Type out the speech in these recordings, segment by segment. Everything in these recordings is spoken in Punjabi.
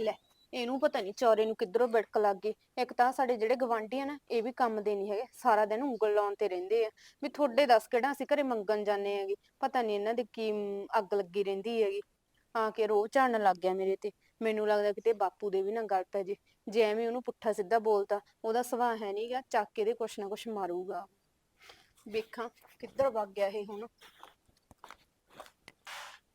ਲੈ ਇਹਨੂੰ ਪਤਾ ਨਹੀਂ ਚੌਰੇ ਨੂੰ ਕਿੱਧਰੋਂ ਬਿੜਕ ਲੱਗ ਗਈ। ਇੱਕ ਤਾਂ ਸਾਡੇ ਜਿਹੜੇ ਗਵਾਂਢੀ ਆ ਨਾ ਇਹ ਵੀ ਕੰਮ ਦੇ ਨਹੀਂ ਹੈਗੇ। ਸਾਰਾ ਦਿਨ ਉਂਗਲ ਲਾਉਣ ਤੇ ਰਹਿੰਦੇ ਆ। ਵੀ ਤੁਹਾਡੇ ਦੱਸ ਕਿਹੜਾ ਅਸੀਂ ਘਰੇ ਮੰਗਣ ਜਾਂਦੇ ਹੈਗੇ? ਪਤਾ ਨਹੀਂ ਇਹਨਾਂ ਦੀ ਕੀ ਮ, ਅੱਗ ਲੱਗੀ ਰਹਿੰਦੀ ਹੈਗੀ। ਆ ਕੇ ਰੋਹ ਝਾੜਨ ਲੱਗ ਗਿਆ ਮੇਰੇ ਤੇ। ਮੈਨੂੰ ਲੱਗਦਾ ਕਿਤੇ ਬਾਪੂ ਦੇ ਵੀ ਨਾ ਗੱਲ ਪੈ ਜੇ। ਜੇ ਐਵੇਂ ਉਹਨੂੰ ਪੁੱਠਾ ਸਿੱਧਾ ਬੋਲਤਾ ਉਹਦਾ ਸੁਭਾਅ ਹੈ ਨਹੀਂਗਾ ਚੱਕ ਕੇ ਦੇ ਕੁਛ ਨਾ ਕੁਛ ਮਾਰੂਗਾ। ਵੇਖਾਂ ਕਿੱਧਰ ਵਗ ਗਿਆ ਇਹ ਹੁਣ।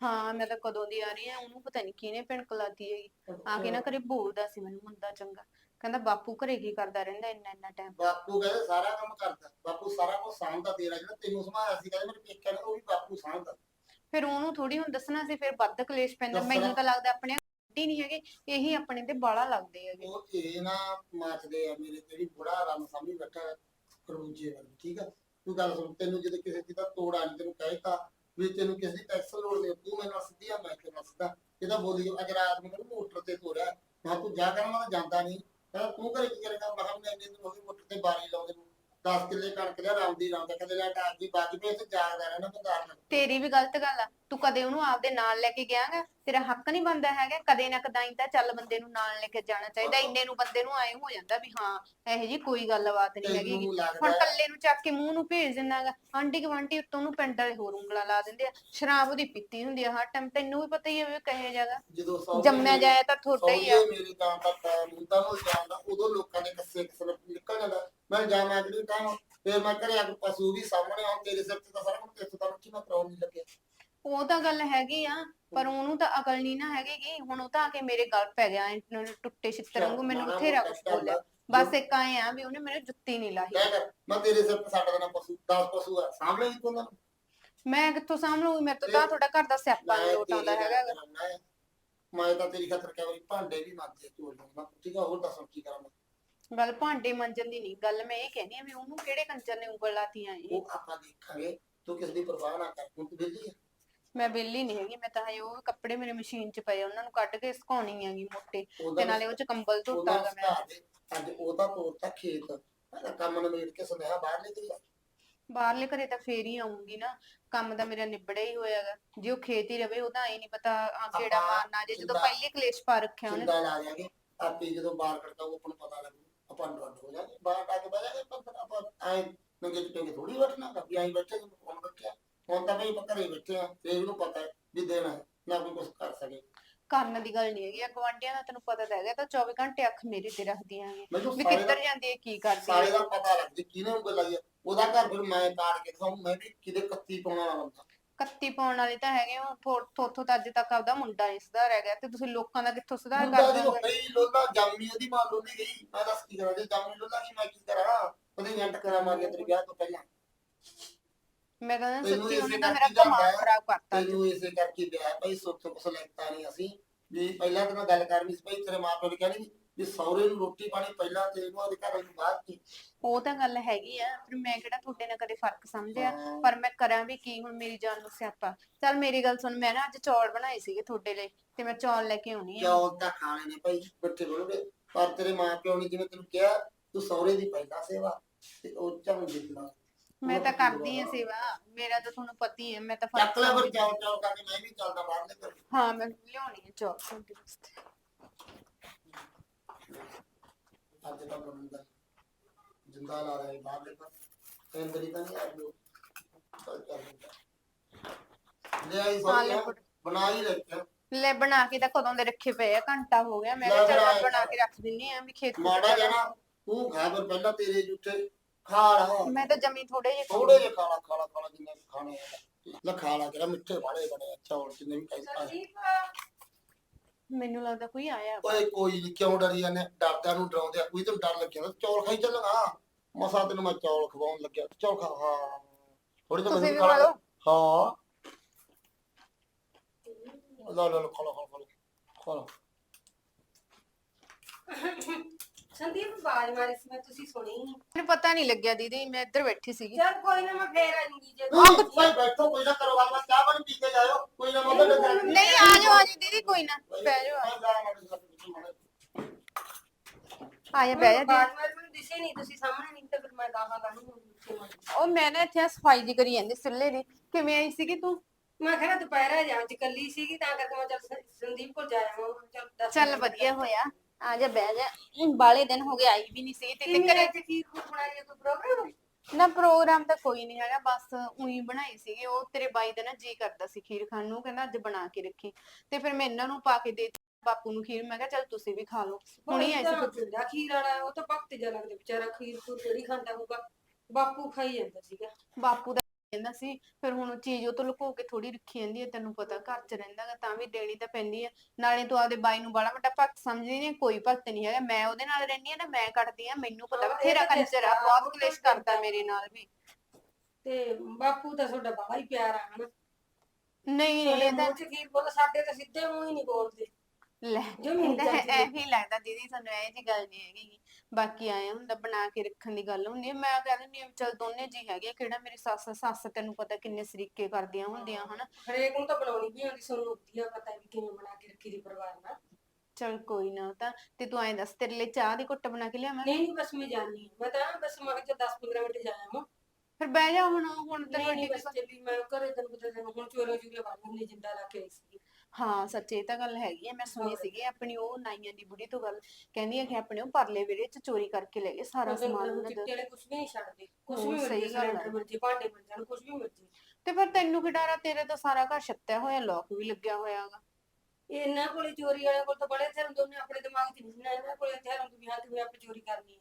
ਹਾਂ ਮੈਂ ਤਾਂ ਕਦੋਂ ਦੀ ਆ ਰਹੀ ਆ ਉਹਨੂੰ ਪਤਾ ਨਹੀਂ ਕਿਹਨੇ ਪਿੰਕ ਲਾਤੀ ਹੈਗੀ। ਆ ਕੇ ਨਾ ਘਰੇ ਬੋਲਦਾ ਸੀ ਮੈਨੂੰ ਮੁੰਡਾ ਚੰਗਾ। ਕਹਿੰਦਾ ਬਾਪੂ ਘਰੇ ਕੀ ਕਰਦਾ ਰਹਿੰਦਾ ਇੰਨਾ ਇੰਨਾ ਟਾਈਮ ਬਾਪੂ ਕਹਿੰਦੇ ਸਾਰਾ ਕੰਮ ਕਰਦਾ। ਬਾਪੂ ਸਾਰਾ ਕੁਝ ਸਾਂਭਦਾ ਤੇਰਾ। ਜਿਹੜਾ ਤੈਨੂੰ ਸੰਭਾਲਿਆ ਸੀ ਕਹਿੰਦੇ ਮੇਰੇ ਪੇਕਿਆਂ ਨੇ ਉਹ ਵੀ ਬਾਪੂ ਸਾਂਭਦਾ। ਫਿਰ ਉਹਨੂੰ ਥੋੜੀ ਹੁਣ ਦੱਸਣਾ ਸੀ ਫਿਰ ਵੱਧ ਕਲੇਸ਼ ਪੈਂਦਾ। ਦੱਸਣਾ। ਮੈਨੂੰ ਤਾਂ ਲੱਗਦਾ ਆਪਣੇ ਹੀ ਨਹੀਂ ਹੈਗੇ ਇਹੀ ਆਪਣੇ ਤੇ ਬਾਲਾ ਲੱਗਦੇ ਹੈਗੇ। ਉਹ ਇਹ ਨਾ ਮੱਚਦੇ ਆ ਮੇਰੇ ਤੇ ਵੀ ਬੁੜਾ ਰੰਗ ਸਾਹਮਣੇ ਬੈਠਾ ਕਰੂਜੇ ਵਾਲੀ ਠੀਕ ਆ? ਤੂੰ ਗੱਲ ਸੁਣ ਤੈਨੂੰ ਜਦੋਂ ਕਿਸੇ ਚੀਜ਼ ਦਾ ਤੋੜਾ ਨਹੀਂ ਤੈਨੂੰ ਕਹਿਤਾ ਵੀ ਤੈਨੂੰ ਕਿਸੇ ਦੀ ਲੋੜ ਨਹੀਂ ਤੂੰ ਮੇਰੇ ਸਿੱਧੀ ਆ ਮੈਂ ਤੇਰੇ ਨਾਲ ਸਿੱਧਾ ਇਹਦਾ ਬੋਲੀ ਅਗਰ ਆਦਮੀ ਨੂੰ ਮੋਟਰ ਤੇ ਤੋਰਿਆ ਮੈਂ ਤੂੰ ਜਾ ਕਰ ਮੈਂ ਜਾਂਦਾ ਨਹੀਂ। ਕਹਿੰਦਾ ਤੂੰ ਘਰੇ ਕੀ ਕਰੇਗਾ? ਮੈਂ ਕਿਹਾ ਮੈਂ ਇੰਨੇ ਦਿਨ ਹੋ ਗਏ ਮੋਟਰ ਤੇ ਬਾਰੀ ਲਾਉਂਦੇ ਨੂੰ। 10 ਕਿੱਲੇ ਕਣਕ ਲਿਆ ਰਾਉਂਦੀ ਰਾਉਂਦਾ ਕਦੇ ਲੈ ਟਾਕ ਦੀ ਬਾਕੀ ਪੇ ਤੇ ਜਾਗਦਾ ਰਹਿਣਾ ਬੰਦਾਰ ਨਾਲ ਤੇਰੀ ਵੀ ਗਲਤ ਗੱਲ ਆ ਤੂੰ ਕਦੇ ਉਹਨੂੰ ਆਪਦੇ ਨਾਲ ਲੈ ਕੇ ਗਿਆਗਾ? ਤੇਰਾ ਹੱਕ ਨਹੀਂ ਬਣਦਾ ਹੈਗਾ ਕਦੇ ਨਾ ਕਦਾਈ ਤਾਂ ਚੱਲ ਬੰਦੇ ਨੂੰ ਨਾਲ ਲੈ ਕੇ ਜਾਣਾ ਚਾਹੀਦਾ ਇੰਨੇ ਨੂੰ ਬੰਦੇ ਨੂੰ ਐਂ ਹੋ ਜਾਂਦਾ ਵੀ ਹਾਂ ਇਹੋ ਜੀ ਕੋਈ ਗੱਲਬਾਤ ਨਹੀਂ ਹੈਗੀ। ਤੈਨੂੰ ਹੁਣ ਕੱਲੇ ਨੂੰ ਚੱਕ ਕੇ ਮੂੰਹ ਨੂੰ ਭੇਜ ਦਿੰਦਾਗਾ ਆਂਟੀ ਗਵਾਂਟੀ ਉੱਤੋਂ ਨੂੰ ਪਿੰਡ ਵਾਲੇ ਹੋਰ ਉਂਗਲਾਂ ਲਾ ਦਿੰਦੇ ਆ ਸ਼ਰਾਬ ਉਹਦੀ ਪੀਤੀ ਹੁੰਦੀ ਆ ਹਰ ਟਾਈਮ ਤੈਨੂੰ ਵੀ ਪਤਾ ਹੀ ਹੈ ਵੀ ਉਹ ਕਹੇ ਜਾਗਾ ਜਦੋਂ ਸੌ ਜੰਮਿਆ ਜਾਏ ਤਾਂ ਤੁਹਾਡਾ ਹੀ ਆ। ਮੇਰੀ ਦਾ ਟਾਈਮ ਹੁੰਦਾ ਨੂੰ ਜਾਂਦਾ ਉਦੋਂ ਲੋਕਾਂ ਦੇ ਕੱਸੇ ਕਿਸੇ ਨੂੰ ਨਿਕਲ ਜਾਂਦਾ। ਮੈਂ ਜਾਣਾ ਅਗਲੀ ਟਾਈਮ ਫਿਰ ਮੈਂ ਘਰੇ ਆ ਕੇ ਪਸ਼ੂ ਵੀ ਸਾਹਮਣੇ ਆਉਂ ਤੇਰੇ ਸਿਰ ਤੇ ਤਾਂ ਸਾਰਾ ਕੁਝ ਤੇਰੇ ਤੋਂ ਕੀ ਮੈਂ ਕਰਾਉਣ ਨਹੀਂ ਲੱਗੇ ਉਹ ਤਾਂ ਗੱਲ ਹੈਗੀ ਆ ਪਰ ਉਹਨੂੰ ਤਾਂ ਅਕਲ ਨਹੀਂ ਨਾ ਹੈਗੀ ਗੀ ਹੁਣ ਉਹ ਤਾਂ ਆ ਕੇ ਮੇਰੇ ਗਲ ਪੈ ਗਿਆ ਐਂ ਟੁੱਟੇ ਛਿੱਤਰ ਵਾਂਗੂ ਮੈਨੂੰ ਮਾੜਾ ਬਥੇਰਾ ਮੋਟਾ ਕੁਛ ਬੋਲਿਆ। ਬਸ ਇੱਕ ਆਏ ਆ ਵੀ ਉਹਨੇ ਮੈਨੂੰ ਜੁੱਤੀ ਨਹੀਂ ਲਾਹੀ। ਕਹਿ ਕਰ ਮੈਂ ਤੇਰੇ ਸਿਰ ਤੇ ਛੱਡ ਦੇਣਾ ਪਸ਼ੂ 10 ਪਸ਼ੂ ਆ ਸਾਹਮਣੇ ਵੀ ਤੋਂ ਮੈਂ ਕਿੱਥੋਂ ਸਾਂਭਲੂਗੀ ਮੇਰੇ ਤੋਂ ਤਾਂ ਤੁਹਾਡਾ ਘਰ ਦਾ ਸਿਆਪਾ ਨਹੀਂ ਲੋਟ ਆਉਂਦਾ ਹੈਗਾ ਗਾ। ਮੈਂ ਤਾਂ ਤੇਰੀ ਖਾਤਰ ਵਾਰੀ ਭਾਂਡੇ ਵੀ ਮਾਂਜੇ ਤੂੰ ਮੈਂ ਠੀਕ ਆ ਹੋਰ ਦੱਸ ਕੀ ਕਰਾਂ ਮੈਂ। ਗੱਲ ਭਾਂਡੇ ਮੰਜਣ ਦੀ ਨਹੀਂ ਗੱਲ ਮੈਂ ਇਹ ਕਹਿੰਦੀ ਆ ਵੀ ਉਹਨੂੰ ਕਿਹੜੇ ਕੰਜਰ ਨੇ ਉਂਗਲ ਲਾਤੀਆਂ ਇਹ? ਉਹ ਆਪਾਂ ਦੇਖਾਂਗੇ ਤੂੰ ਕਿਸ ਦੀ ਪਰਵਾਹ ਨਾ ਕਰ ਹੁਣ ਤੂੰ ਵਿਹਲੀ ਆ। ਮੈਂ ਵਿਹਲੀ ਨਹੀਂ ਹੈਗੀ ਮੈਂ ਤਾਂ ਹਜੇ ਉਹ ਕੱਪੜੇ ਮੇਰੇ ਮਸ਼ੀਨ 'ਚ ਪਏ ਆ, ਉਹਨਾਂ ਨੂੰ ਕੱਢ ਕੇ ਸੁਕਾਉਣੀ ਹੈਗੀ ਮੋਟੇ ਉਹਦਾ ਤੇ ਨਾਲੇ ਉਹ 'ਚ ਕੰਬਲ ਧੋਤਾ ਉਹਦਾ ਗਾ ਮੈਂ। ਦੇ, ਅੱਜ ਉਹਦਾ ਤੋਰਤਾ ਖੇਤ ਮੈਂ ਕੰਮ ਨਵੇੜ ਕੇ ਸੁਨੇਹਾ ਬਾਹਰ ਲੈ ਜਾ ਬਾਹਰਲੇ ਘਰੇ ਤਾਂ ਫੇਰ ਹੀ ਆਉਂਗੀ ਨਾ ਕੰਮ ਤਾਂ ਮੇਰਾ ਨਿਬੜਿਆ ਹੀ ਹੋਇਆਗਾ ਜੇ ਉਹ ਖੇਤ ਹੀ ਰਵੇ ਉਹਦਾ ਐ ਨਹੀਂ ਪਤਾ ਆ ਕਿਹੜਾ ਆਪਾਂ ਮਾਰਨਾ ਜੇ ਜਦੋਂ ਪਹਿਲੇ ਕਲੇਸ਼ ਪਾ ਰੱਖਿਆ ਉਹਨੇ। ਚਿੰਦਾ ਲਾ ਜਾਗੇ ਆਪੇ ਜਦੋਂ ਬਾਹਰ ਕੱਢਦਾ ਉਹ ਆਪਾਂ ਨੂੰ ਪਤਾ ਲੱਗੂ। ਆਪਾਂ ਨੂੰ ਅੱਡ ਹੋ ਜਾਗੇ ਬਾਹਰ ਆ ਕੇ ਬਹਿ ਜਾਗੇ ਆਪਾਂ ਆਪਾਂ ਐ ਨੰਗੇ ਚੁੱਕੇ ਥੋੜੀ ਬੈਠਣਾ ਕੱਪੀ ਐਂ ਬੈਠੇ ਕੌਣ ਬੈਠਿਆ। ਹੁਣ ਤਾਂ ਬਈ ਆਪਾਂ ਘਰੇ ਬੈਠੇ ਆ ਤੇ ਇਹਨੂੰ ਪਤਾ ਹੈ ਵੀ ਦੇਣਾ ਹੈ ਨਾ ਕੋਈ ਕੁਝ ਕਰ ਸਕੇ। ਕਰਨ ਦੀ ਗੱਲ ਨਹੀਂ ਹੈਗੀ ਆ ਗਵਾਂਢੀਆਂ ਦਾ ਤੈਨੂੰ ਪਤਾ ਤਾਂ ਹੈਗਾ ਤਾਂ 24 ਘੰਟੇ ਅੱਖ ਮੇਰੇ ਤੇ ਰੱਖਦੀਆਂ ਹੈਗੀਆਂ ਮੈਨੂੰ ਵੀ ਸਾਰੇ ਕਿੱਧਰ ਜਾਂਦੀ ਹੈ ਕੀ ਕਰਦੀ ਸਾਰੇ ਹੈ ਦਾ ਪਤਾ ਲੱਗ ਜੇ ਕਿਹਨੇ ਉਂਗਲ ਲਾਈ ਹੈ ਉਹਦਾ ਘਰ ਫਿਰ ਮੈਂ ਕਾੜ ਕੇ ਦਿਖਾਉਂ ਮੈਂ ਵੀ ਕਿਤੇ ਕੱਤੀ ਪਾਉਣ ਵਾਲਾ ਬੰਦਾ। ਕੱਤੀ ਪਾਉਣ ਵਾਲੇ ਤਾਂ ਹੈਗੇ ਉਹ ਥੋ- ਥੋਥੋਂ ਤਾਂ ਅੱਜ ਤੱਕ ਆਪਦਾ ਮੁੰਡਾ ਨਹੀਂ ਸੁਧਾਰਿਆ ਗਿਆ ਤੇ ਤੁਸੀਂ ਲੋਕਾਂ ਦਾ ਕਿੱਥੋਂ ਸੁਧਾਰ ਮੁੰਡਾ ਕਰ ਦੀ ਦੋਗੇ ਲੋਲਾ ਜਾਮੀ ਉਹਦੀ ਮਾਂ ਲੋਲੀ ਗਈ ਮੈਂ ਦੱਸ ਕੀ ਕਰਾਂ ਜੇ ਜਾਮੀ ਲੋਲਾ ਕੀ ਮੈਂ ਕੀ ਕਰਾਂ ਉਹਦੀ ਜੰਟ ਕਰਾਂ ਮਾਰੀਆ ਤੇਰੇ ਵਿਆਹ ਤੋਂ ਪਹਿਲਾਂ ਮੈਂ ਤਾਂ ਨਾ ਤੈਨੂੰ ਸੱਚੀ ਇਸੇ ਉਹਨੇ ਤਾਂ ਕਰਕੇ ਮੇਰਾ ਦਿਮਾਗ ਜਾਂਦਾ ਹੈ। ਖਰਾਬ ਕਰਤਾ ਅੱਜ। ਤੈਨੂੰ ਇਸੇ ਕਰਕੇ ਵਿਆਹ ਭਾਈ ਸੋਚੋ ਕੁਛ ਲੈਤਾ ਨਹੀਂ ਅਸੀਂ ਵੀ ਪਹਿਲਾਂ ਤਾਂ ਮੈਂ ਗੱਲ ਕਰਨੀ ਸੀ ਭਾਈ ਤੇਰੇ ਮਾਪਿਆਂ ਨੇ ਕਹਿਣੀ ਵੀ ਸੌਰੇ ਨੂੰ ਰੋਟੀ ਪਾਣੀ ਪਹਿਲਾਂ ਤੇ ਇਹਨੂੰ ਉਹਦੇ ਘਰ ਨੂੰ ਬਾਅਦ ਚ। ਉਹ ਤਾਂ ਗੱਲ ਹੈਗੀ ਆ ਫਿਰ ਮੈਂ ਕਿਹੜਾ ਤੁਹਾਡੇ ਨਾਲ ਕਦੇ ਫ਼ਰਕ ਸਮਝਿਆ। ਪਰ ਮੈਂ ਕਰਾਂ ਵੀ ਕੀ ਹੁਣ ਮੇਰੀ ਜਾਨ ਨੂੰ ਸਿਆਪਾ। ਚੱਲ ਮੇਰੀ ਗੱਲ ਸੁਣ ਮੈਂ ਨਾ ਅੱਜ ਚੌਲ ਬਣਾਏ ਸੀਗੇ ਤੁਹਾਡੇ ਲਈ ਤੇ ਮੈਂ ਚੌਲ ਲੈ ਕੇ ਆਉਣੀ ਆ। ਚੌਲ ਤਾਂ ਖਾਣੇ ਨੇ ਭਾਈ ਬੱਚੇ ਬੋਲਦੇ ਪਰ ਤੇਰੇ ਮਾਪਿਓ ਨੇ ਜਿਵੇਂ ਤੈਨੂੰ ਕਿਹਾ ਤੂੰ ਸੌਰੇ ਦੀ ਪਹਿਲਾਂ ਸੇਵਾ ਤੇ ਉਹ ਚਾਹੂੰ ਜਿੱਤਣਾ ਮੈਂ ਤਾਂ ਕਰਦੀ ਆ ਸੇਵਾ ਮੇਰਾ ਤਾਂ ਤੁਹਾਨੂੰ ਪਤਾ ਹੀ ਮੈਂ ਤਾਂ ਚੱਕ ਲੈ ਫਿਰ ਚੌਲ ਚੌਲ ਕਰਕੇ ਮੈਂ ਵੀ ਚੱਲਦਾ ਬਾਹਰ ਲੈ ਕੇ। ਹਾਂ ਮੈਂ ਲਿਆਉਣੀ ਆ ਚੌਲ ਤੁਹਾਡੇ ਵਾਸਤੇ। ਅੱਜ ਤਾਂ ਬਣੂਗਾ ਜਿੰਦਾ ਲਾ ਰਿਹਾ ਬਾਹਰ ਲੈ ਕੇ ਅੰਦਰ ਹੀ ਤਾਂ ਨਹੀਂ ਆ ਜੋ ਚੱਲ ਚੱਲ। ਲੈ ਆਈ ਹਾਂ, ਲੈ ਸੌਰੀ ਫੜ। ਬਣਾ ਹੀ ਰੱਖਿਆ। ਲੈ ਬਣਾ ਕੇ ਤਾਂ ਕਦੋਂ ਦੇ ਰੱਖੇ ਪਏ ਆ ਘੰਟਾ ਹੋ ਗਿਆ। ਮੈਂ ਲੈ ਕਿਹਾ ਚੱਲ ਬਣਾ ਮੈਂ ਕੇ ਬਣਾ ਖਾ। ਕੇ ਰੱਖ ਦਿੰਨੀ ਆ ਵੀ ਖੇਤ ਮਾੜਾ ਖੂਤ ਜਿਹਾ ਨਾ ਤੂੰ ਖਾ ਪਰ ਪਹਿਲਾਂ ਤੇਰੇ ਜੁੱਠੇ। ਖਾ ਲਾ ਮੈਂ ਤਾਂ ਜਮੀ ਥੋੜੇ ਜਿਹੇ ਥੋੜੇ ਜਿਹਾ ਖਾ ਲਾ ਖਾ ਲਾ ਖਾ ਲਾ ਜਿੰਨਾ ਵੀ ਖਾਣੇ ਆ। ਲੈ ਖਾ ਲਾ ਕਿਹੜਾ ਮਿੱਠੇ ਬਾੜੇ ਬਣੇ ਅੱਛਾ ਹੋਰ ਜਿੰਨੇ ਵੀ ਖਾਈ ਮੈਨੂੰ ਲੱਗਦਾ ਕੋਈ ਆਇਆ ਓਏ ਕੋਈ ਨੀ ਕਿਉਂ ਡਰੀ ਜਾਂਦੇ ਡਰਦਿਆਂ ਨੂੰ ਡਰਾਉਂਦੇ ਆ। ਕੋਈ ਤੈਨੂੰ ਡਰ ਲੱਗਿਆ ਚੌਲ ਖਾਈ ਚੱਲਣਾ ਮਸਾ ਤੈਨੂੰ ਮੈਂ ਚੌਲ ਖਵਾਉਣ ਲੱਗਿਆ। ਚੌਲ ਖਾ ਹਾਂ। ਥੋੜੀ ਤਾਂ ਤੁਸੀਂ ਵੀ ਖਾ ਲਓ। ਹਾਂ। ਲਾ ਲਾ ਲਾ ਖਾ ਲਾ ਖਾ ਲਾ, ਖਾ ਲਾ। ਖਾ ਲਾ। ਸੰਦੀਪ ਬਾਜ ਮਾਰੀ ਸੀ ਮੈਂ ਤੁਸੀਂ ਸੁਣੀ ਨਹੀਂ ਮੈਨੂੰ ਪਤਾ ਨਹੀਂ ਲੱਗਿਆ ਦੀਦੀ ਮੈਂ ਇੱਧਰ ਬੈਠੀ ਸੀਗੀ। ਚਲ ਕੋਈ ਨਾ ਮੈਂ ਫੇਰ ਆ ਜੂੰਗੀ ਜੇ ਬੈਠੋ ਕੋਈ ਨਾ ਕਰੋ ਗੱਲਬਾਤ ਚਾਹ ਪਾਣੀ ਪੀ ਕੇ ਜਾਇਓ ਕੋਈ ਨਾ ਮਦਦ ਕਰ ਨਹੀਂ ਆ ਜਾਓ ਆ ਜਾਓ ਦੀਦੀ ਕੋਈ ਨਾ ਬਹਿ ਜਾਓ ਆ ਜਾਓ। ਆ ਜਾ ਬਹਿ ਜਾ ਬਾਜ ਦੀਦੀ। ਮਾਰੀ ਮੈਨੂੰ ਦਿਸੇ ਨਹੀਂ ਤੁਸੀਂ ਸਾਹਮਣੇ ਨਹੀਂ ਤਾਂ ਫਿਰ ਮੈਂ ਗਾਹਾਂ ਗਾਹਾਂ ਨੂੰ ਉਹ ਮੈਂ ਨਾ ਇੱਥੇ ਸਫ਼ਾਈ ਜੀ ਕਰੀ ਜਾਂਦੀ ਸਿੱਲੇ ਦੀ। ਕਿਵੇਂ ਆਈ ਸੀਗੀ ਤੂੰ? ਮੈਂ ਕਿਹਾ ਦੁਪਹਿਰਾ ਜਾਂ ਕੱਲੀ ਸੀਗੀ ਤਾਂ ਕਰਕੇ ਮੈਂ ਚੱਲ ਸ- ਸੰਦੀਪ ਕੋਲ ਚੱਲ ਦੱਸ ਚੱਲ ਵਧੀਆ ਹੋਇਆ ਆ ਜਾ ਬਹਿ ਜਾ। ਬਾਲੇ ਦਿਨ ਹੋ ਗਏ ਆਈ ਵੀ ਨਹੀਂ ਸੀ ਤੇ ਕਿੰਨੇ ਘਰੇ ਅੱਜ ਕੀ ਖੂਬ ਬਣਾਈ ਹੈ ਕੋਈ ਪ੍ਰੋਗਰਾਮ ਨਾ ਪ੍ਰੋਗਰਾਮ ਤਾਂ ਕੋਈ ਨਹੀਂ ਹੈਗਾ ਬਸ ਉਹੀ ਬਣਾਈ ਸੀਗੀ ਉਹ ਤੇਰੇ ਬਾਈ ਦਾ ਨਾ ਜੀ ਕਰਦਾ ਸੀ ਖੀਰ ਖਾਣ ਨੂੰ ਕਹਿੰਦਾ ਅੱਜ ਬਣਾ ਕੇ ਰੱਖੀ। ਤੇ ਫਿਰ ਮੈਂ ਇਹਨਾਂ ਨੂੰ ਪਾ ਕੇ ਦੇ ਦਿੱਤੀ ਬਾਪੂ ਨੂੰ ਖੀਰ ਮੈਂ ਕਿਹਾ ਚੱਲ ਤੁਸੀਂ ਵੀ ਖਾ ਲਓ। ਹੁਣੀ ਆਈ ਸੀ ਪਿੰਡਾ ਖੀਰ ਵਾਲਾ ਉਹ ਤਾਂ ਭਗਤ ਜਿਹਾ ਲੱਗਦਾ ਵਿਚਾਰਾ ਖੀਰ ਖੂਰ ਕਿਹੜੀ ਖਾਂਦਾ ਹੋਊਗਾ। ਬਾਪੂ ਖਾਈ ਜਾਂਦਾ ਸੀਗਾ। ਬਾਪੂ ਦਾ ਕਹਿੰਦਾ ਸੀ ਫਿਰ ਹੁਣ ਉਹ ਚੀਜ਼ ਉਹ ਤੋਂ ਲੁਕੋ ਕੇ ਥੋੜੀ ਰੱਖੀ ਜਾਂਦੀ ਹੈ ਤੈਨੂੰ ਪਤਾ ਘਰ 'ਚ ਰਹਿੰਦਾ ਗਾ ਤਾਂ ਵੀ ਦੇਣੀ ਤਾਂ ਪੈਂਦੀ ਹੈ। ਨਾਲੇ ਤੂੰ ਆਪਦੇ ਬਾਈ ਨੂੰ ਬੜਾ ਵੱਡਾ ਭਗਤ ਸਮਝਦੀ ਨਹੀਂ ਕੋਈ ਭਗਤ ਨਹੀਂ ਹੈਗਾ। ਮੈਂ ਉਹਦੇ ਨਾਲ ਰਹਿੰਦੀ ਆ ਨਾ ਮੈਂ ਕੱਟਦੀ ਆ ਮੈਨੂੰ ਪਤਾ ਹਾਂ, ਇਹ ਬਥੇਰਾ ਤਾਂ ਕੰਜਰ ਆ ਬਹੁਤ ਕਲੇਸ਼ ਕਰਦਾ ਮੇਰੇ ਨਾਲ ਵੀ। ਤੇ ਬਾਪੂ ਤਾਂ ਤੁਹਾਡਾ ਬੜਾ ਹੀ ਪਿਆਰਾ ਹਨਾ? ਨਹੀਂ ਤੁਹਾਡੇ ਇਹ ਤਾਂ ਮੂੰਹ ਚ ਖੀਰ ਬੋਲ ਸਾਡੇ ਤਾਂ ਸਿੱਧੇ ਮੂੰਹ ਹੀ ਨਹੀਂ ਬੋਲਦੇ। ਲੈ ਜ਼ਮੀਨ ਇਹ ਤਾਂ ਜਾਂਦੀ ਹੈ। ਇਹੀ ਲੱਗਦਾ ਦੀਦੀ ਸਾਨੂੰ ਇਹ ਜੀ ਗੱਲ ਨਹੀਂ ਹੈਗੀ। ਗੀ। ਬਾਕੀ ਆਇਆ ਹੁੰਦਾ ਬਣਾ ਕੇ ਰੱਖਣ ਦੀ ਗੱਲ ਹੁੰਦੀ ਹੈ ਮੈਂ ਕਹਿ ਦਿੰਦੀ ਹਾਂ ਵੀ ਚੱਲ ਦੋਨੇ ਜੀ ਹੈਗੇ ਆ, ਕਿਹੜਾ ਮੇਰੀ ਸੱਸ ਸੱਸ ਤੈਨੂੰ ਪਤਾ ਕਿੰਨੇ ਸਰੀਕੇ ਕਰਦੀਆਂ ਹੁੰਦੀਆਂ ਹਨਾ? ਹਰੇਕ ਨੂੰ ਤਾਂ ਬਣਾਉਣੀ ਵੀ ਆਉਂਦੀ ਸਾਨੂੰ ਵਧੀਆ ਪਤਾ ਵੀ ਕਿਵੇਂ ਬਣਾ ਕੇ ਰੱਖੀ ਦੀ ਪਰਿਵਾਰ ਨਾਲ। ਚੱਲ ਕੋਈ ਨਾ ਉਹ ਤਾਂ ਤੇ ਤੂੰ ਐਂ ਦੱਸ ਤੇਰੇ ਲਈ ਚਾਹ ਦੀ ਘੁੱਟ ਬਣਾ ਕੇ ਲਿਆਵਾਂ? ਨਹੀਂ ਨਹੀਂ ਬਸ ਮੈਂ ਜਾਣੀ ਮੈਂ ਤਾਂ ਬਸ ਮੈਂ ਕਿਹਾ 10 15 ਮਿੰਟ ਜਾਇਆ ਮੈਂ ਫਿਰ ਬਹਿ ਜਾ ਹੁਣ ਹੁਣ ਤੇ ਨਹੀਂ ਬਸ ਚੱਲੀ ਮੈਂ ਘਰੇ ਤੈਨੂੰ ਪਤਾ ਤੈਨੂੰ ਹੁਣ ਚੋਰੀਆਂ ਚੋਰੀਆਂ ਵੜ ਹੁੰਦੀ ਜਿੰਦਾ ਲਾ ਕੇ ਆਈ ਸੀ। ਹਾਂ ਸੱਚੇ ਇਹ ਤਾਂ ਗੱਲ ਹੈਗੀ ਹੈ ਮੈਂ ਸੁਣੀ। ਸੀਗੀ ਆਪਣੀ ਉਹ ਨਾਈਆਂ ਦੀ ਬੁੜੀ ਤੋਂ ਗੱਲ ਕਹਿੰਦੀ ਹੈ ਕਿ ਆਪਣੇ ਉਹ ਪਰਲੇ ਵਿਹੜੇ ਚ ਚੋਰੀ ਕਰਕੇ ਲੈ ਗਏ ਸਾਰਾ ਸਮਾਨ ਉਹਨਾਂ ਦਾ ਚਿੱਟੇ ਵਾਲੇ ਕੁਝ ਵੀ ਨਹੀਂ ਛੱਡਦੇ ਕੁਝ ਵੀ ਮਿਲ ਜੇ। ਸਿਲੰਡਰ ਮਿਲ ਜੇ ਭਾਂਡੇ ਮਿਲ ਜਾਣ ਕੁਝ ਵੀ ਮਿਲ ਜੇ ਤੇ ਫਿਰ ਤੈਨੂੰ ਕੀ ਡਰ ਆ ਤੇਰੇ ਤਾਂ ਸਾਰਾ ਘਰ ਛੱਤਿਆ ਹੋਇਆ ਲੋਕ ਵੀ ਲੱਗਿਆ ਹੋਇਆ ਹੈਗਾ ਇਹਨਾਂ ਕੋਲੇ ਚੋਰੀ ਵਾਲਿਆਂ ਕੋਲ ਤਾਂ ਬੜੇ ਹੁੰਦੇ ਉਹਨੇ ਆਪਣੇ ਦਿਮਾਗ 'ਚ ਨਹੀਂ ਨਾ ਇਹਨਾਂ ਕੋਲੇ ਹੁੰਦੇ ਵੀ ਹਾਂ ਕਿਵੇਂ ਆਪਾਂ ਚੋਰੀ ਕਰਨੀ ਹੈ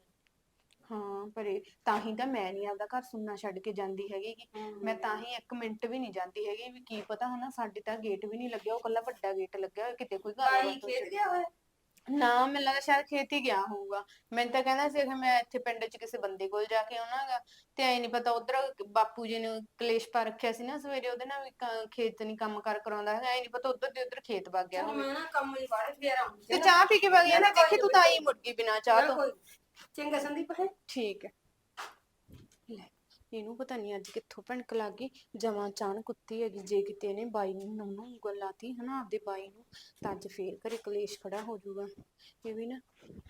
ਹਾਂ ਪਰ। ਤਾਂ ਹੀ ਤਾਂ ਮੈਂ ਨਹੀਂ ਆਪਦਾ ਘਰ ਸੁਣਨਾ ਛੱਡ ਕੇ ਜਾਂਦੀ ਹੈਗੀ ਗੀ। ਮੈਂ ਤਾਂ ਹੀ ਮਿੰਟ ਵੀ ਨਹੀਂ ਜਾਂਦੀ ਹੈਗੀ ਵੀ ਕੀ ਪਤਾ ਹਨਾ ਸਾਡੇ ਤਾਂ ਗੇਟ ਵੀ ਨਹੀਂ ਲੱਗਿਆ ਉਹ ਕੱਲਾ ਵੱਡਾ ਗੇਟ ਲੱਗਿਆ ਹੋਇਆ ਕਿਤੇ ਕੋਈ ਗੱਲ ਭਾਈ ਖੇਤ ਗਿਆ ਹੋਇਆ? ਨਾ ਮੈਨੂੰ ਲੱਗਦਾ ਸ਼ਾਇਦ ਖੇਤ ਹੀ ਗਿਆ ਹੋਊਗਾ। ਮੈਨੂੰ ਤਾਂ ਕਹਿੰਦਾ ਸੀ ਕਿ ਮੈਂ ਇੱਥੇ ਪਿੰਡ 'ਚ ਕਿਸੇ ਬੰਦੇ ਕੋਲ ਜਾ ਕੇ ਆਉਣਾਗਾ ਤੇ ਐ ਨਹੀਂ ਪਤਾ ਉਧਰ ਬਾਪੂ ਜੀ ਨੇ ਕਲੇਸ਼ ਪਾ ਰੱਖਿਆ ਸੀ ਨਾ ਸਵੇਰੇ ਉਹਦੇ ਨਾਲ ਵੀ ਕ- ਖੇਤ ਨਹੀਂ ਕੰਮ ਕਾਰ ਕਰਾਉਂਦਾ ਹੈਗਾ। ਐ ਨਹੀਂ ਪਤਾ ਉਧਰ ਦੇ ਉਧਰ ਖੇਤ ਵਗ ਗਿਆ ਚਲ ਹੋਵੇ। ਮੈਂ ਨਾ ਕੰਮ ਲਈ ਬਾਹਰ ਫੇਰ ਆਉਂਗੀ ਤੇ ਚਾਹ ਪੀ ਕੇ ਵਗ ਗਿਆ ਨਾ ਦੇਖੀ ਤੂੰ ਤਾਂ ਆਈ ਮੁੜ ਗਈ ਬਿਨਾਂ ਚਾਹ ਤੋਂ। ਚੰਗਾ ਸੰਦੀਪ ਹੈ। ਠੀਕ ਹੈ। ਇਹਨੂੰ ਪਤਾ ਨਹੀਂ ਅੱਜ ਕਿੱਥੋਂ ਭਣਕ ਲੱਗ ਗਈ, ਜਮਾਂ ਅਚਾਨਕ ਕੁੱਤੀ ਹੈਗੀ, ਜੇ ਕਿਤੇ ਇਹਨੇ ਬਾਈ ਨੂੰ ਨੂੰ ਉਂਗਲ ਲਾਤੀ ਹਨਾ, ਆਪਦੇ ਬਾਈ ਨੂੰ, ਤਾਂ ਅੱਜ ਫੇਰ ਘਰੇ ਕਲੇਸ਼ ਖੜਾ ਹੋ ਜਾਊਗਾ। ਇਹ ਵੀ ਨਾ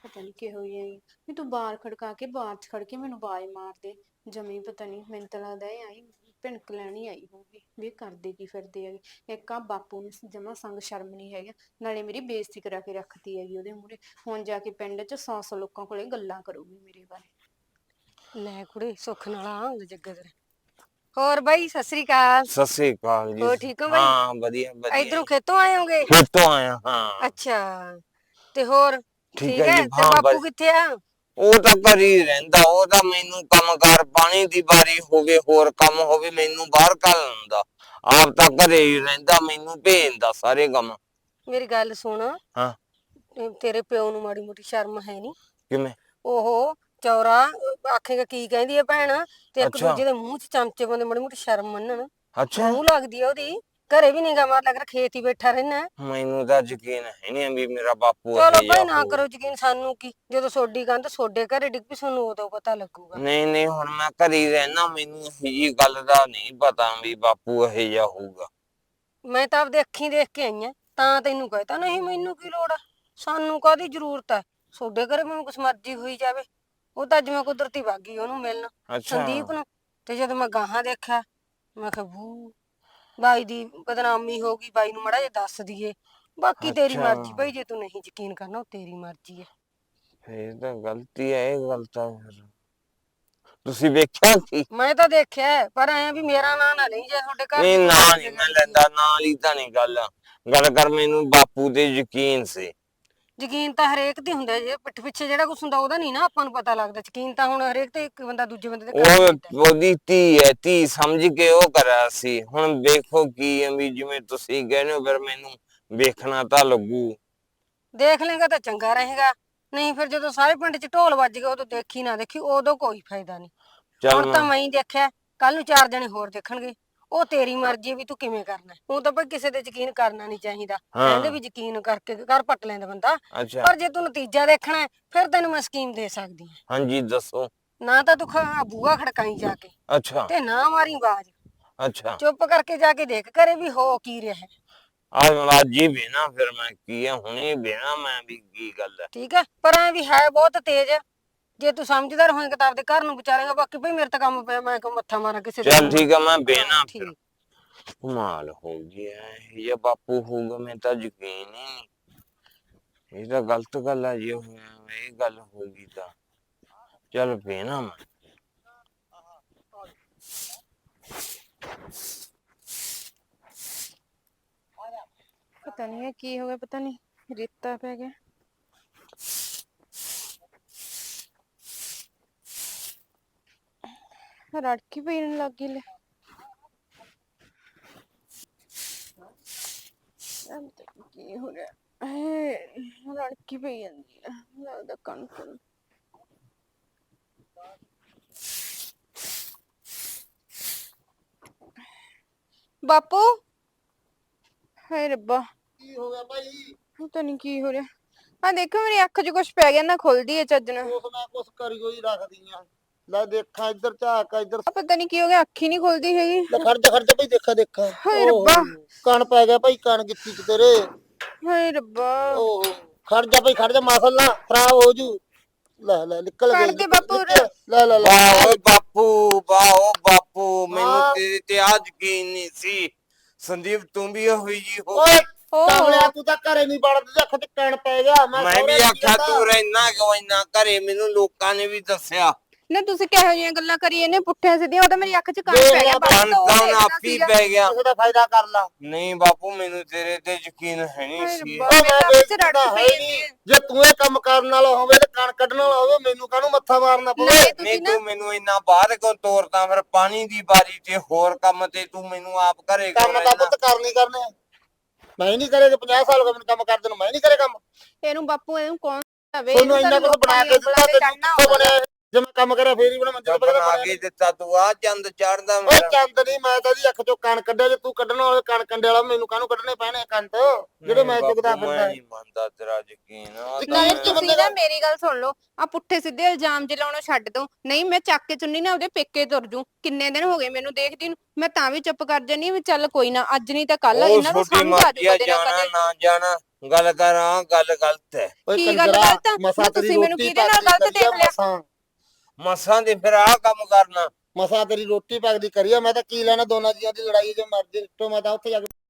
ਪਤਾ ਨਹੀਂ ਕਿਹੋ ਜਿਹੀ ਆਈ ਵੀ ਤੂੰ ਬਾਹਰ ਖੜਕਾ ਕੇ ਬਾਹਰ ਚ ਖੜ ਕੇ ਮੈਨੂੰ ਆਵਾਜ਼ ਮਾਰ ਦੇ। ਜਮੀ ਪਤਾ ਨਹੀਂ ਮੈਨੂੰ ਤਾਂ ਲੱਗਦਾ ਇਹ ਆਈ ਭਿਣਕ ਲੈਣੀ ਆਈ ਹੋਊਗੀ। ਵੀ ਇਹ ਕਰਦੇ ਕੀ ਫਿਰਦੇ ਹੈਗੇ। ਇੱਕ ਆ ਬਾਪੂ ਨੂੰ ਜਮਾ ਸੰਗ ਸ਼ਰਮ ਨਹੀਂ ਹੈਗਾ। ਨਾਲੇ ਮੇਰੀ ਬੇਇੱਜ਼ਤੀ ਕਰਾ ਕੇ ਰੱਖਤੀ ਹੈਗੀ ਉਹਦੇ ਮੂਹਰੇ। ਹੁਣ ਜਾ ਕੇ ਪਿੰਡ 'ਚ ਸੌ ਸੌ ਲੋਕਾਂ ਕੋਲੇ ਗੱਲਾਂ ਕਰੂਗੀ ਮੇਰੇ ਬਾਰੇ। ਲੈ ਕੁੜੇ ਸੁੱਖ ਨਾਲ ਆਉਂਦੇ ਜੱਗਾ ਤੇਰੇ। ਹੋਰ ਬਾਈ ਸਤਿ ਸ੍ਰੀ ਅਕਾਲ। ਸਤਿ ਸ੍ਰੀ ਅਕਾਲ ਜੀ। ਹੋਰ ਠੀਕ ਹੋ ਬਾਈ? ਹਾਂ ਵਧੀਆ ਵਧੀਆ। ਇਧਰੋਂ ਖੇਤੋਂ ਆਏ ਹੋਗੇ? ਖੇਤੋਂ ਆਇਆ ਹਾਂ। ਅੱਛਾ ਤੇ ਹੋਰ ਠੀਕ ਹੈ? ਜੀ, ਤੇ ਹਾਂ, ਬਾਪੂ। ਕਿੱਥੇ ਆ? ਉਹ ਤਾਂ ਘਰ ਹੀ ਰਹਿੰਦਾ ਉਹ ਤਾਂ ਮੈਨੂੰ ਕੰਮਕਾਰ ਪਾਣੀ ਦੀ ਵਾਰੀ ਹੋਵੇ ਹੋਰ ਕੰਮ ਹੋਵੇ ਮੈਨੂੰ ਬਾਹਰ ਕੱਲ ਹੁੰਦਾ ਆਪ ਤਾਂ ਘਰੇ ਹੀ ਰਹਿੰਦਾ ਮੈਨੂੰ ਭੇਜਦਾ ਸਾਰੇ ਕੰਮ। ਮੇਰੀ ਗੱਲ ਸੁਣ। ਹਾਂ। ਤੇ ਤੇਰੇ ਪਿਓ ਨੂੰ ਮਾੜੀ ਮੋਟੀ ਸ਼ਰਮ ਹੈ ਨਹੀਂ ਕਿਵੇਂ? ਉਹ ਚੌਰਾ ਆਖੇਗਾ ਕੀ ਕਹਿੰਦੀ ਹੈ ਭੈਣ? ਤੇ ਇੱਕ ਅੱਛਾ। ਦੂਜੇ ਦੇ ਮੂੰਹ 'ਚ ਚਮਚੇ ਬੰਦੇ ਮਾੜੀ ਮੋਟੀ ਸ਼ਰਮ ਮੰਨਣ। ਅੱਛਾ। ਮੂੰਹ ਲੱਗਦੀ ਆ ਉਹਦੀ। ਘਰੇ ਵੀ ਨਹੀਂਗਾ ਮਾਰ ਲੱਗ ਰਿਹਾ ਖੇਤ ਹੀ ਬੈਠਾ ਰਹਿਣਾ ਮੈਨੂੰ ਤਾਂ ਯਕੀਨ ਹੈ ਨਹੀਂ ਵੀ ਮੇਰਾ ਬਾਪੂ ਚਲੋ ਇਹੋ ਜਿਹਾ ਭਾਈ ਨਾ ਹੋਊ। ਕਰੋ ਯਕੀਨ ਸਾਨੂੰ ਕੀ। ਜਦੋਂ ਸੋਡੀ ਗੰਦ ਸੋਡੇ ਘਰੇ ਡਿੱਗ ਪਈ ਸਾਨੂੰ ਉਦੋਂ ਪਤਾ ਲੱਗੂਗਾ। ਨਹੀਂ ਨਹੀਂ ਹੁਣ ਮੈਂ ਘਰੇ ਹੀ ਰਹਿਣਾ ਮੈਨੂੰ ਇਹ ਗੱਲ ਦਾ ਨਹੀਂ ਪਤਾ ਵੀ ਬਾਪੂ ਇਹ ਜਿਹਾ ਹੋਊਗਾ। ਮੈਂ ਤਾਂ ਆਪਦੇ ਅੱਖੀਂ ਦੇਖ ਕੇ ਆਈ ਆਂ ਤਾਂ ਤੈਨੂੰ ਕਹਤਾ ਨਹੀਂ ਮੈਨੂੰ ਕੀ ਲੋੜ ਆ? ਸਾਨੂੰ ਕਾਦੀ ਜ਼ਰੂਰਤ ਹੈ ਸੋਡੇ ਘਰੇ ਮੈਨੂੰ ਕੁਛ ਮਰਜ਼ੀ ਹੋਈ ਜਾਵੇ। ਉਹ ਤਾਂ ਮੈਂ ਕੁਦਰਤੀ ਵਗ ਉਹਨੂੰ ਮਿਲਣ ਅੱਛਾ। ਸੰਦੀਪ ਨੂੰ। ਤੇ ਜਦੋਂ ਮੈਂ ਗਾਹਾਂ ਦੇਖਿਆ ਮੈਂ ਕਿਹਾ ਬੂ ਬਾਈ ਦੀ ਬਦਨਾਮੀ ਹੋ ਗਈ ਬਾਈ ਨੂੰ ਮੜਾ ਜਿਹਾ ਦੱਸ ਦਈਏ ਬਾਕੀ ਤੇਰੀ ਅੱਛਾ। ਮਰਜ਼ੀ ਭਾਈ ਜੇ ਤੂੰ ਨਹੀਂ ਯਕੀਨ ਕਰਨਾ ਉਹ ਤੇਰੀ ਮਰਜ਼ੀ ਹੈ ਇਹ ਤਾਂ ਗਲਤੀ ਹੈ ਇਹ ਗੱਲ ਤਾਂ ਫਿਰ ਤੁਸੀਂ ਵੇਖਿਆ ਸੀ? ਮੈਂ ਤਾਂ ਦੇਖਿਆ ਹੈ, ਪਰ ਐ ਵੀ ਮੇਰਾ ਨਾਂ ਨਾ ਲਈ ਜੇ ਤੁਹਾਡੇ ਘਰ ਨਹੀਂ ਦੀ ਨਾ ਨਹੀਂ ਮੈਂ ਲੈਂਦਾ ਨਾਲ ਹੀ ਤਾਂ ਨਹੀਂ ਗੱਲ। ਗੱਲ ਕਰ ਮੈਨੂੰ ਬਾਪੂ ਤੇ ਯਕੀਨ ਸੀ। ਯਕੀਨ ਤਾਂ ਹਰੇਕ ਤੇ ਹੁੰਦਾ ਜੇ ਪਿੱਠ ਪਿੱਛੇ ਜਿਹੜਾ ਕੁਛ ਹੁੰਦਾ ਉਹਦਾ ਨਹੀਂ ਨਾ ਆਪਾਂ ਨੂੰ ਪਤਾ ਲੱਗਦਾ ਯਕੀਨ ਤਾਂ ਹੁਣ ਹਰੇਕ ਤੇ ਇੱਕ ਬੰਦਾ ਦੂਜੇ ਬੰਦੇ ਤੇ ਕਰ ਉਹ। ਉਹਦੀ ਧੀ ਹੈ ਧੀ ਸਮਝ ਕੇ ਉਹ ਕਰਿਆ ਸੀ। ਹੁਣ ਵੇਖੋ ਕੀ ਹੈ ਵੀ ਜਿਵੇਂ ਤੁਸੀਂ ਕਹਿੰਦੇ ਹੋ ਫਿਰ ਮੈਨੂੰ ਵੇਖਣਾ ਤਾਂ ਲੱਗੂ। ਦੇਖ ਲੇਗਾ ਤਾਂ ਚੰਗਾ ਰਹੇਗਾ। ਨਹੀਂ ਫਿਰ ਜਦੋਂ ਸਾਰੇ ਪਿੰਡ 'ਚ ਢੋਲ ਵੱਜ ਗਿਆ ਉਦੋਂ ਦੇਖੀ ਨਾ ਦੇਖੀ ਉਦੋਂ ਕੋਈ ਫਾਇਦਾ ਨਹੀਂ। ਚੱਲ ਹੁਣ ਤਾਂ ਮੈਂ- ਮੈਂ ਹੀ ਦੇਖਿਆ ਕੱਲ ਨੂੰ ਚਾਰ ਜਣੇ ਹੋਰ ਦੇਖਣਗੇ। ਉਹ ਤੇਰੀ ਮਰਜ਼ੀ ਹੈ ਵੀ ਤੂੰ ਕਿਵੇਂ ਕਰਨਾ। ਉਹ ਤਾਂ ਭਾਈ ਕਿਸੇ ਤੇ ਯਕੀਨ ਕਰਨਾ ਨਹੀਂ ਚਾਹੀਦਾ। ਕਹਿੰਦੇ ਵੀ ਯਕੀਨ ਕਰਕੇ ਘਰ ਪੱਟ ਲੈਂਦਾ ਬੰਦਾ। ਅੱਛਾ। ਪਰ ਜੇ ਤੂੰ ਨਤੀਜਾ ਦੇਖਣਾ ਹੈ, ਫਿਰ ਤੈਨੂੰ ਮੈਂ ਸਕੀਮ ਦੇ ਸਕਦੀ ਹਾਂ। ਹਾਂਜੀ ਦੱਸੋ। ਨਾ ਤਾਂ ਤੂੰ ਖ- ਬੂਹਾ ਖੜਕਾਈ ਜਾ ਕੇ। ਅੱਛਾ। ਤੇ ਨਾ ਮਾਰੀ ਆਵਾਜ਼। ਅੱਛਾ। ਚੁੱਪ ਕਰਕੇ ਜਾ ਕੇ ਦੇਖ ਘਰੇ ਵੀ ਹੋ ਕੀ ਰਿਹਾ ਹੈ। ਆ ਅੱਜ ਹੀ ਬੇਨਾ ਫਿਰ ਮੈਂ ਕੀ ਹੈ ਹੁਣੇ ਬੇਨਾ ਮੈਂ ਵੀ ਕੀ ਗੱਲ ਹੈ ਠੀਕ ਹੈ ਪਰ ਐ ਵੀ ਹੈ ਬਹੁਤ ਤੇਜ਼। ਜੇ ਤੂੰ ਸਮਝਦਾਰ ਹੋਏਗਾ ਤਾਂ ਆਪਦੇ ਘਰ ਨੂੰ ਵਿਚਾਰੇਗਾ ਬਾਕੀ ਭਈ ਮੇਰੇ ਤਾਂ ਕੰਮ ਪਿਆ ਮੈਂ ਕਿਉਂ ਮੱਥਾ ਮਾਰਾਂ ਕਿਸੇ ਦੇ ਚੱਲ ਮੂੰਹ। ਠੀਕ ਹੈ ਮੈਂ ਬੇਨਾ ਫਿਰ। ਠੀਕ। ਕਮਾਲ ਹੋ ਗਈ ਐ ਇਹ ਜਿਹਾ ਬਾਪੂ ਹੋਊਗਾ ਮੈਂ ਤਾਂ ਯਕੀਨ ਹੀ ਨਹੀਂ। ਇਹ ਤਾਂ ਗਲਤ ਗੱਲ ਆ ਜੀ ਹੋਇਆ ਇਹ ਗੱਲ ਹੋ ਗਈ ਤਾਂ। ਚੱਲ ਪੀਣਾ ਮੈਂ। ਪਤਾ ਨਹੀਂ ਇਹ ਕੀ ਹੋ ਗਿਆ ਪਤਾ ਨਹੀਂ ਰੇਤਾ ਪੈ ਗਿਆ। ਰੜਕੀ ਪੀਣ ਲੱਗ ਗਈ ਲੈ। ਕੀ ਹੋ ਰਿਹਾ? ਹੈ ਰੜਕੀ ਪਈ ਜਾਂਦੀ ਹੈ ਲੱਗਦਾ ਕਣਕ ਨੂੰ। ਬਾਪੂ? ਹਾਏ ਰੱਬਾ। ਕੀ ਹੋ ਗਿਆ ਭਾਈ? ਪਤਾ ਨਹੀਂ ਕੀ ਹੋ ਰਿਹਾ। ਆ ਦੇਖੋ ਮੇਰੀ ਅੱਖ 'ਚ ਕੁਝ ਪੈ ਗਿਆ ਨਾ ਖੁੱਲਦੀ ਹੈ ਚੱਜ ਨਾਲ। ਕੁਛ ਕਰੀ ਹੋਈ ਰੱਖਦੀਆਂ ਲੈ ਦੇਖਾਂ ਇੱਧਰ ਝਾਕ ਇੱਧਰ ਆ ਪਤਾ ਨਹੀਂ ਕੀ ਹੋ ਗਿਆ ਅੱਖ ਨਹੀਂ ਖੁੱਲਦੀ ਹੈਗੀ। ਲੈ ਖੜ ਜਾ ਖੜ ਜਾ ਭਾਈ ਦੇਖਾ ਦੇਖਾ। ਹਾਏ ਓਹੋ, ਰੱਬਾ। ਕਣ ਪੈ ਗਿਆ ਭਾਈ ਕਣ ਗਿੱਤੀ ਚ ਤੇਰੇ। ਹਾਏ ਰੱਬਾ। ਓਹੋ ਖੜ ਜਾ ਭਾਈ ਖੜ ਜਾ ਮਾਸਲ ਨਾ ਖਰਾਬ ਹੋ ਜੂ। ਲੈ ਲੈ ਨਿਕਲ ਕੱਢ ਗਈ ਦੇ ਬਾਪੂ। ਨਿਕਲ। ਲੈ ਲੈ ਲੈ। ਵਾਹ ਓਏ ਬਾਪੂ ਵਾਹ ਓ ਬਾਪੂ ਮੈਨੂੰ ਹਾਂ। ਤੇਰੇ ਤੇ ਆ ਯਕੀਨ ਨਹੀਂ ਸੀ। ਸੰਦੀਪ ਤੂੰ ਵੀ ਹੋਈ ਜੀ ਹੋ ਓਏ ਓਹ। ਕਮਲਿਆ ਤੂੰ ਤਾਂ ਘਰੇ ਨਹੀਂ ਵੜਦਾ ਅੱਖ ਤੇ ਕਣ ਪੈ ਗਿਆ ਮੈਂ ਮੈਂ ਸਹੁਰੇ ਵੀ ਨੂੰ ਆਖਿਆ। ਤੂੰ ਰਹਿਣਾ ਕਿਉਂ ਇੰਨਾ ਘਰੇ? ਮੈਨੂੰ ਲੋਕਾਂ ਨੇ ਵੀ ਦੱਸਿਆ। ਨਾ ਤੁਸੀਂ ਕਿਹੋ ਜਿਹੀਆਂ ਗੱਲਾਂ ਕਰੀ ਇਹਨੇ ਪੁੱਠੀਆਂ ਸਿੱਧੀਆਂ ਉਹ ਤਾਂ ਮੇਰੀ ਅੱਖ 'ਚ ਕੰਨ ਪੈ ਗਿਆ ਬਾਪੂ ਕਣ ਤਾਂ ਦੇਖਦਾ ਆਪੀ ਸੀਗਾ। ਪੈ ਗਿਆ ਕਿਸੇ ਦਾ ਫਾਇਦਾ ਕਰ ਲਾ ਨਹੀਂ ਬਾਪੂ ਮੈਨੂੰ ਤੇਰੇ ਤੇ ਯਕੀਨ ਹੈ ਨਹੀਂ ਸੀ। ਉਹ ਮੈਂ ਤਾਂ ਰੜਕ ਹੈ ਨਹੀਂ ਹੈ। ਜੇ ਤੂੰ ਇਹ ਕੰਮ ਕਰਨ ਵਾਲਾ ਹੋਵੇ ਤੇ ਕਣ ਕੱਢਣ ਵਾਲਾ ਹੋਵੇ ਮੈਨੂੰ ਕਾਹਨੂੰ ਮੱਥਾ ਮਾਰਨਾ ਪਵੇ ਨਹੀਂ ਤੂੰ ਮੈਨੂੰ ਇੰਨਾ ਬਾਹਰ ਕਿਉਂ ਤੋਰਦਾ ਫਿਰ ਪਾਣੀ ਦੀ ਬਾਰੀ ਤੇ ਹੋਰ ਕੰਮ ਤੇ ਤੂੰ ਮੈਨੂੰ ਆਪ ਕਿਉਂ ਕੰਮ ਤਾਂ? ਪੁੱਤ ਕਰਨੀ ਕਰਨੇ। ਮੈਂ ਹੀ ਨਹੀਂ ਕਰੇ ਤੇ 50 ਸਾਲ ਹੋ ਗਏ ਮੈਨੂੰ ਕੰਮ ਕਰਦੇ ਨੂੰ ਮੈਂ ਨਹੀਂ ਕਰੇ ਕੰਮ ਇਹਨੂੰ ਬਾਪੂ ਇਹਨੂੰ ਕੌਣ ਤੁਹਾਨੂੰ ਇੰਨਾ ਕੁਝ ਬਣਾ ਕੇ ਦਿੱਤਾ ਤੈਨੂੰ ਕਿੱਥੋਂ ਬਣਿਆ ਜੇ ਮੈਂ ਕੰਮ ਕਰਿਆ ਫੇਰ ਹੀ ਬਣਾ ਮੰਜੇ ਤੇ ਪਤਾ ਬਣਾ ਕੇ ਦਿੱਤਾ ਤੂੰ ਆ ਚੰਦ ਚੜਦਾ ਓਏ ਮੇਰਾ। ਚੰਦ ਨਹੀਂ ਮੈਂ ਤਾਂ ਦੀ ਅੱਖ ਚੋਂ ਕਣ ਕੱਢਿਆ ਜੇ ਤੂੰ ਕੱਢਣ ਵਾਲੇ ਕਣ ਕੰਡੇ ਵਾਲਾ ਮੈਨੂੰ ਕਾਹਨੂੰ ਕੱਢਣੇ ਪੈਣੇ ਕੰਟ? ਜਿਹੜੇ ਮੈਂ ਨਹੀਂ ਚੁਗਦਾ ਬਾਪੂ, ਫਿਰਦਾ ਮੈਂ ਨਹੀਂ ਮੰਨਦਾ ਤੇਰਾ ਯਕੀਨ। ਆਹ ਤਾਂ ਨਾਲੇ ਤੁਸੀਂ ਬੰਦੇ ਨਾ ਦਾ- ਮੇਰੀ ਗੱਲ ਸੁਣ ਲਓ। ਆ ਪੁੱਠੇ ਸਿੱਧੇ ਇਲਜ਼ਾਮ ਜੇ ਲਾਉਣੋਂ ਛੱਡ ਦੋ। ਨਹੀਂ ਮੈਂ ਚੱਕ ਕੇ ਚੁੰਨੀ ਨਾ ਉਹਦੇ ਪੇਕੇ ਤੁਰ ਜੂ। ਕਿੰਨੇ ਦਿਨ ਹੋ ਗਏ ਮੈਨੂੰ ਦੇਖਦੀ ਨੂੰ? ਮੈਂ ਤਾਂ ਵੀ ਚੁੱਪ ਕਰ ਜਾਨੀ ਵੀ ਚੱਲ ਕੋਈ ਨਾ ਅੱਜ ਨਹੀਂ ਤਾਂ ਕੱਲ ਉਹ ਇਹਨਾਂ ਨੂੰ ਛੋਟੀ ਸਮਝ ਆ ਮਰਜ਼ੀ ਜੂ ਆ, ਕਦੇ ਨਾ ਜਾਣਾ ਕਦੇ। ਨਾ ਜਾਣਾ ਗੱਲ ਕਰ ਆ ਗੱਲ ਗਲਤ ਹੈ। ਓਏ ਕੀ ਗੱਲ ਕੰਜਰਾ ਗਲਤ ਆ? ਮਸਾ ਨਾ ਤੇਰੀ ਤੁਸੀਂ ਮੈਨੂੰ ਰੋਟੀ ਕਿਹਦੇ ਨਾਲ ਗਲਤ ਆ, ਦੇਖ ਲਿਆ? ਮਸਾਂ। ਮਸਾਂ ਦੇ ਫਿਰ ਆਹ ਕੰਮ ਕਰਨਾ। ਮਸਾਂ ਤੇਰੀ ਰੋਟੀ ਪੱਕਦੀ ਕਰੀ ਮੈਂ ਤਾਂ ਕੀ ਲੈਣਾ, ਦੋਨਾਂ ਜੀਆਂ ਦੀ ਲੜਾਈ ਜੇ ਮਰਜ਼ੀ ਨਿਕਟੋ ਮੈਂ ਤਾਂ ਉੱਥੇ ਜਾ ਕੇ